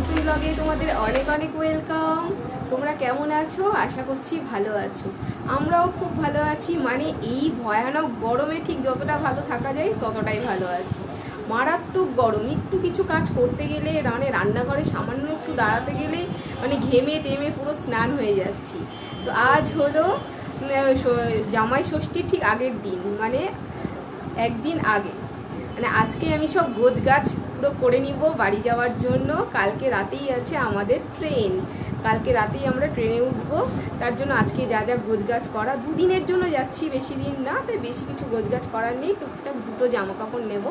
নতুন ব্লগে তোমাদের অনেক অনেক ওয়েলকাম। তোমরা কেমন আছো? আশা করছি ভালো আছো। আমরাও খুব ভালো আছি। মানে এই ভয়ানক গরমে ঠিক যতটা ভালো থাকা যায়, ততটাই ভালো আছি। মারাত্মক গরম। একটু কিছু কাজ করতে গেলে মানে রান্নাঘরে সামান্য একটু দাঁড়াতে গেলেই মানে ঘেমে টেমে পুরো স্নান হয়ে যাচ্ছি। তো আজ হলো জামাই ষষ্ঠীর ঠিক আগের দিন। মানে একদিন আগে। মানে আজকে আমি সব গোছ গাছ পুরো করে নিব বাড়ি যাওয়ার জন্য। কালকে রাতেই আছে আমাদের ট্রেন কালকে রাতেই আমরা ট্রেনে উঠবো। তার জন্য আজকে যা যা গোছ গাছ করা, দুদিনের জন্য যাচ্ছি বেশি দিন না, তাই বেশি কিছু গোছ গাছ করার নেই। টুকটাক দুটো জামা কাপড় নেব,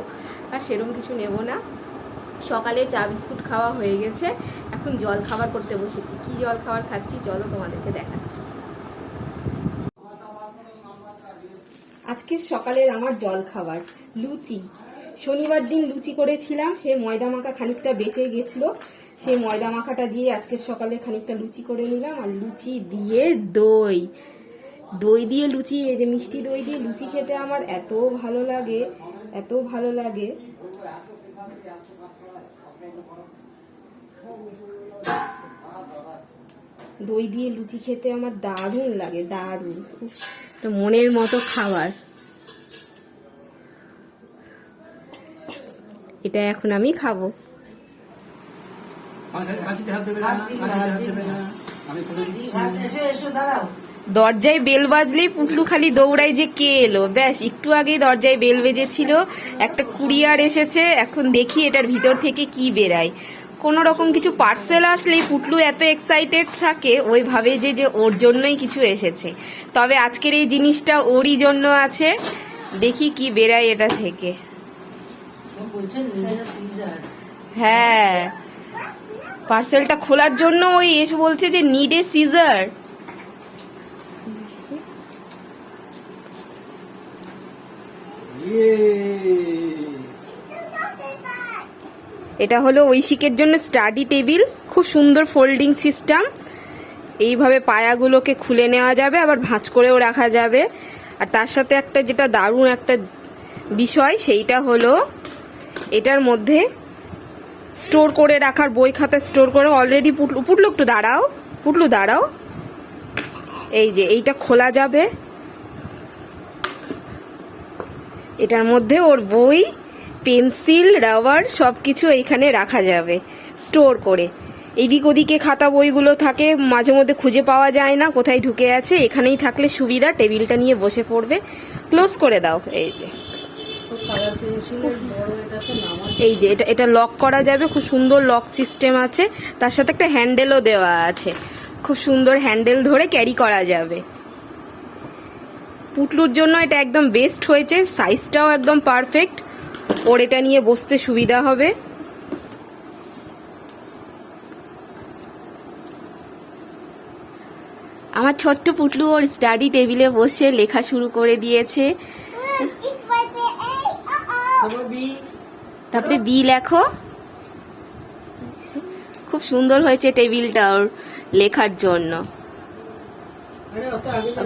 আর সেরকম কিছু নেব না। সকালে চা বিস্কুট খাওয়া হয়ে গেছে। এখন জল খাবার করতে বসেছি। কি জল খাবার খাচ্ছি চলো তোমাদেরকে দেখাচ্ছি। আজকের সকালের আমার জল খাবার, লুচি। শনিবার দিন লুচি করেছিলাম, সে ময়দা মাখা খানিকটা বেঁচে গেছিল। সেই ময়দা মাখাটা দিয়ে আজকের সকালে খানিকটা লুচি করে নিলাম আর লুচি দিয়ে দই। দই দিয়ে লুচি, এই যে মিষ্টি দই দিয়ে লুচি খেতে আমার এত ভালো লাগে, এত ভালো লাগে। দই দিয়ে লুচি খেতে আমার দারুণ লাগে, দারুণ। তো মনের মতো খাবার। এটা এখন আমি খাব। দরজায় বেল বাজলেই পুটলু খালি দৌড়ায় যে কে এলো। ব্যাস, একটু আগেই দরজায় বেল বেজেছিল। একটা কুরিয়ার এসেছে, এখন দেখি এটার ভিতর থেকে কি বেরায়। কোনো রকম কিছু পার্সেল আসলেই পুটলু এত এক্সাইটেড থাকে ওই ভাবে যে যে ওর জন্যই কিছু এসেছে। তবে আজকের এই জিনিসটা ওরই জন্য আছে। দেখি কি বেরায় এটা থেকে। হ্যাঁ। পার্সেলটা খোলার জন্য ওই এসে বলছে যে নিড এ সিজার এটা হলো ঐশিকের জন্য স্টাডি টেবিল খুব সুন্দর ফোল্ডিং সিস্টেম এইভাবে পায়াগুলোকে খুলে নেওয়া যাবে আবার ভাঁজ করেও রাখা যাবে। আর তার সাথে একটা যেটা দারুণ একটা বিষয় সেইটা হলো এটার মধ্যে স্টোর করে রাখার বই খাতা স্টোর করে অলরেডি পুটলু পুটলু একটু দাঁড়াও, পুটলু দাঁড়াও। এই যে, এইটা খোলা যাবে। এটার মধ্যে ওর বই, পেন্সিল, রাবার সব কিছু এইখানে রাখা যাবে, স্টোর করে। এদিক ওদিকে খাতা বইগুলো থাকে, মাঝে মধ্যে খুঁজে পাওয়া যায় না, কোথায় ঢুকে আছে, এখানেই থাকলে সুবিধা, টেবিলটা নিয়ে বসে পড়বে। ক্লোজ করে দাও, এই যে। এই যে এটা এটা লক করা যাবে, খুব সুন্দর লক সিস্টেম আছে। তার সাথে একটা হ্যান্ডেলও দেওয়া আছে। খুব সুন্দর হ্যান্ডেল ধরে ক্যারি করা যাবে। পুটলুর জন্য এটা একদম বেস্ট হয়েছে। সাইজটাও একদম পারফেক্ট ওর এটা নিয়ে বসতে সুবিধা হবে। আমার ছোট্ট পুটলু ওর স্টাডি টেবিলে বসে লেখা শুরু করে দিয়েছে। তারপরে বি লেখো। খুব সুন্দর হয়েছে টেবিলটা ওর লেখার জন্য।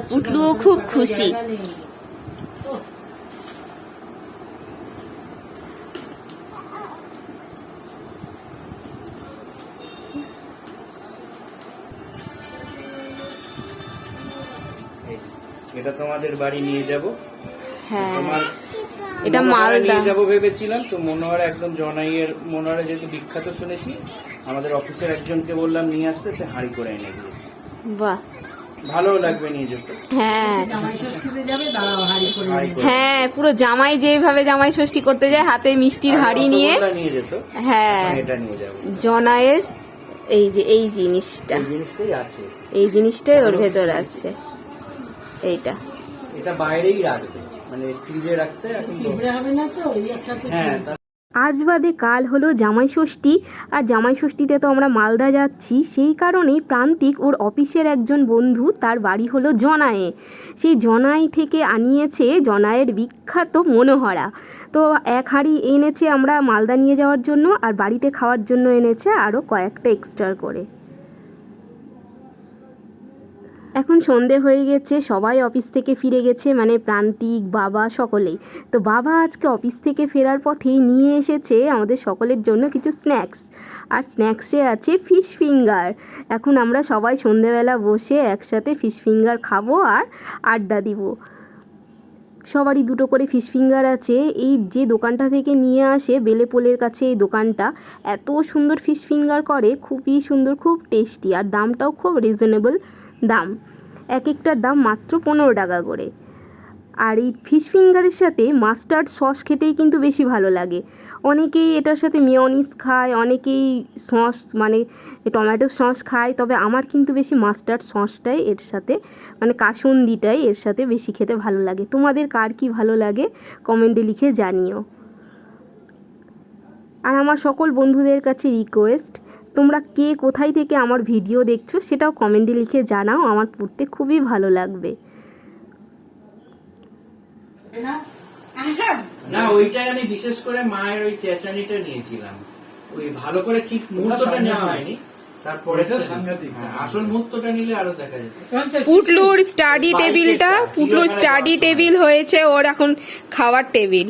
পুটলুও খুব খুশি। এটা তোমাদের বাড়ি নিয়ে যাব। হ্যাঁ। তোমার এটা মালদা। নিয়ে যাব ভেবেছিলাম তো মনোহরা একদম জনাইয়ের মনোহরা যেহেতু বিখ্যাত শুনেছি আমাদের অফিসের একজনকে বললাম নিয়ে আসতে সে হাঁড়ি করে এনে দিয়েছে। বাহ। ভালো লাগবে নিয়ে যেতে। হ্যাঁ। হাঁড়ি করে হ্যাঁ পুরো জামাই যেভাবে জামাই ষষ্ঠী করতে যায় হাতে মিষ্টির হাড়ি নিয়ে। নিয়ে যেত হ্যাঁ। এটা নিয়ে যাব। জনায়ের এই যে এই জিনিসটা। এই জিনিসটাই আছে। এই জিনিসটাই ওর ভেতর আছে। এইটা। এটা বাইরেই রাখবে। মানে ফ্রিজে রাখতে এখন তো- হ্যাঁ আজ বাদে কাল হলো জামাই ষষ্ঠী আর জামাই ষষ্ঠীতে তো আমরা মালদা যাচ্ছি। সেই কারণেই প্রান্তিক ওর অফিসের একজন বন্ধু তার বাড়ি হলো জনায়ে সেই জনাই থেকে আনিয়েছে জনায়ের বিখ্যাত মনোহরা। তো এক হাঁড়ি এনেছে আমরা মালদা নিয়ে যাওয়ার জন্য আর বাড়িতে খাওয়ার জন্য এনেছে আরও কয়েকটা এক্সট্রা করে। এখন সন্ধে হয়ে গেছে, সবাই অফিস থেকে ফিরে গেছে মানে প্রান্তিক, বাবা, সকলেই। তো বাবা আজকে অফিস থেকে ফেরার পথেই নিয়ে এসেছে আমাদের সকলের জন্য কিছু স্ন্যাক্স। আর স্ন্যাক্সে আছে ফিশ ফিঙ্গার। এখন আমরা সবাই সন্ধেবেলা বসে একসাথে ফিশ ফিঙ্গার খাব আর আড্ডা দিব। সবারই দুটো করে ফিশ ফিঙ্গার আছে। এই যে দোকানটা থেকে নিয়ে আসে বেলেপোলের কাছে এই দোকানটা, এত সুন্দর ফিশ ফিঙ্গার করে, খুবই সুন্দর, খুব টেস্টি। আর দামটাও খুব রিজনেবল। দাম। এক একটার দাম মাত্র পনেরো টাকা করে। আর এই ফিশ ফিঙ্গারের সাথে মাস্টার্ড সস খেতেই কিন্তু বেশি ভালো লাগে। অনেকেই এটার সাথে মেয়নিস খায়, অনেকেই সস মানে টমেটো সস খায়, তবে আমার কিন্তু বেশি মাস্টার্ড সসটাই এর সাথে মানে কাসুন্দিটাই এর সাথে বেশি খেতে ভালো লাগে। তোমাদের কার কি ভালো লাগে কমেন্টে লিখে জানিও। আর আমার সকল বন্ধুদের কাছে রিকোয়েস্ট তোমরা কে কোথায় থেকে আমার ভিডিও দেখছ সেটাও কমেন্টে লিখে জানাও আমার পড়তে খুবই ভালো লাগবে। না ওইটাই আমি বিশেষ করে মায়ের ওই চেঁচানিটা নিয়েছিলাম। ওই ভালো করে ঠিক মুহূর্তটা নেওয়া হয়নি তারপরে ওটা সাংঘাতিক। হ্যাঁ, আসল মুহূর্তটা নিলে আরও দেখা যেত। পুটলুর স্টাডি টেবিলটা পুটলুর স্টাডি টেবিল হয়েছে ওর এখন খাওয়ার টেবিল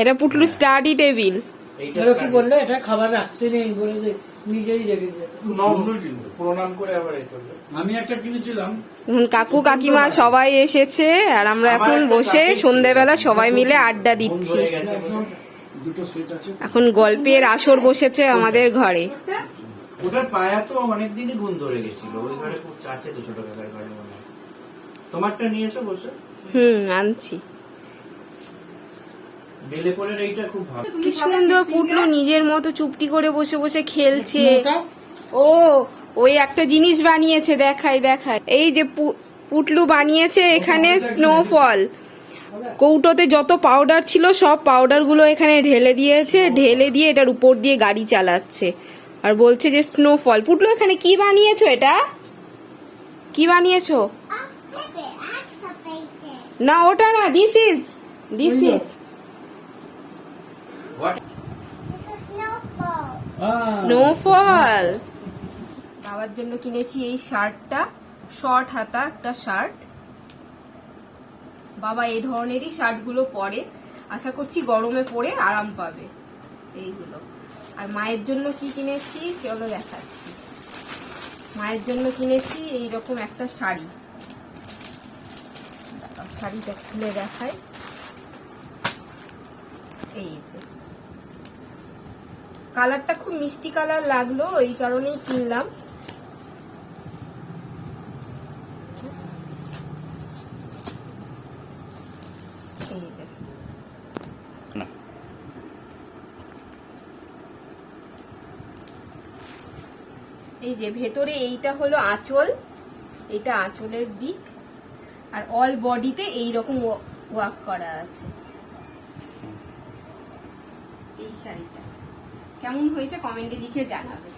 এটা পুটলুর স্টাডি টেবিল এইটা ধরো কি বললে এটা খাবার রাখতে নেই বলে নিজেই রেখে দিল। সুন্দর কিন্তু। প্রণাম করে আবার আমি একটা কিনেছিলাম। এখন কাকু কাকিমা সবাই এসেছে আর আমরা এখন বসে। সন্ধ্যেবেলা সবাই মিলে আড্ডা দিচ্ছি। এখন গল্পের আসর বসেছে আমাদের ঘরে। ওটার পায়া তো অনেকদিনই গুণ ধরে গেছিল ওই ঘরে খুব চাচ্ছে দুশো টাকার ঘরে তোমারটা নিয়ে এসো বসে? হুম আনছি। বেলে পরের এইটা খুব ভালো কি সুন্দর পুটলু নিজের মতো চুপটি করে বসে বসে খেলছে ওটা? ও ওই একটা জিনিস বানিয়েছে দেখাই দেখাই এই যে পু- পুটলু বানিয়েছে এখানে স্নোফল কৌটোতে যত পাউডার ছিল সব পাউডারগুলো এখানে ঢেলে দিয়েছে ঢেলে দিয়ে এটার উপর দিয়ে গাড়ি চালাচ্ছে আর বলছে যে স্নোফল পুটলু এখানে কি বানিয়েছো এটা কি বানিয়েছো না ওটা না this is this is what ah, snowfall বাবার জন্য কিনেছি এই শার্টটা শর্ট হাতা একটা শার্ট। বাবা এই ধরনেরই শার্টগুলো পরে। আশা করছি গরমে পরে আরাম পাবে এইগুলো। আর মায়ের জন্য কি কিনেছি চলো দেখাচ্ছি। মায়ের জন্য কিনেছি এই রকম একটা শাড়ি। শাড়িটা খুলে দেখায় এই যে। কালারটা খুব মিষ্টি কালার লাগল এই কারণেই কিনলাম। এই যে। ভেতরে এইটা হলো আঁচল এটা আঁচলের দিক আর অল বডিতে এই রকম ওয়াক করা আছে। এই শাড়িটা। কেমন হয়েছে কমেন্টে লিখে জানাবে।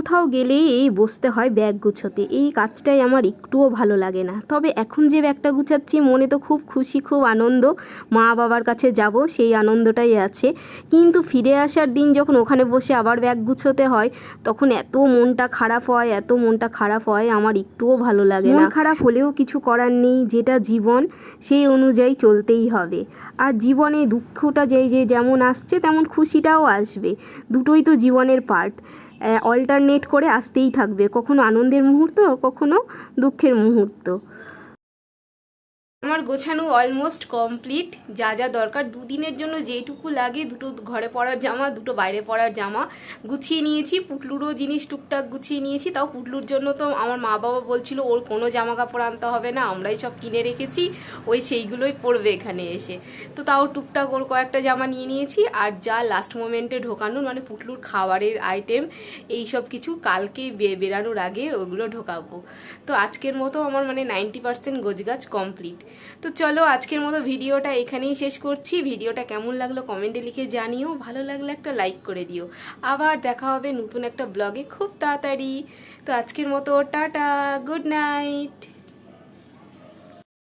কোথাও গেলেই এই বসতে হয় ব্যাগ গুছোতে। এই কাজটাই আমার একটুও ভালো লাগে না। তবে এখন যে ব্যাগটা গুছাচ্ছি, মনে তো খুব খুশি, খুব আনন্দ। মা বাবার কাছে যাব, সেই আনন্দটাই আছে। কিন্তু ফিরে আসার দিন যখন ওখানে বসে আবার ব্যাগ গুছোতে হয়, তখন এত মনটা খারাপ হয়, এত মনটা খারাপ হয়, আমার একটুও ভালো লাগে না। খারাপ হলেও কিছু করার নেই, যেটা জীবন, সেই অনুযায়ী চলতেই হবে। আর জীবনে দুঃখটা যেই যে যেমন আসছে, তেমন খুশিটাও আসবে। দুটোই তো জীবনের পার্ট অল্টারনেট করে আসতেই থাকবে। কখনো আনন্দের মুহূর্ত কখনো দুঃখের মুহূর্ত। আমার গোছানো অলমোস্ট কমপ্লিট যা যা দরকার, দুদিনের জন্য যেটুকু লাগে, দুটো ঘরে পরার জামা, দুটো বাইরে পরার জামা গুছিয়ে নিয়েছি। পুটলুরও জিনিস টুকটাক গুছিয়ে নিয়েছি। তাও পুটলুর জন্য তো আমার মা বাবা বলছিল, ওর কোনো জামা কাপড় আনতে হবে না, আমরাই সব কিনে রেখেছি, ওই সেইগুলোই পরবে এখানে এসে। তো তাও টুকটাক ওর কয়েকটা জামা নিয়ে নিয়েছি। আর যা লাস্ট মোমেন্টে ঢোকানো মানে পুটলুর খাবারের আইটেম এই সব কিছু কালকে বেরানোর আগে ওগুলো ঢোকাবো। তো আজকের মতো আমার মানে নাইনটি পার্সেন্ট গোছগাছ কমপ্লিট তো চলো আজকের মতো ভিডিওটা এখানেই শেষ করছি। ভিডিওটা কেমন লাগল কমেন্টে লিখে জানিও। ভালো লাগলে একটা লাইক করে দিও। আবার দেখা হবে নতুন একটা ব্লগে খুব তাড়াতাড়ি। তো আজকের মতো টাটা গুড নাইট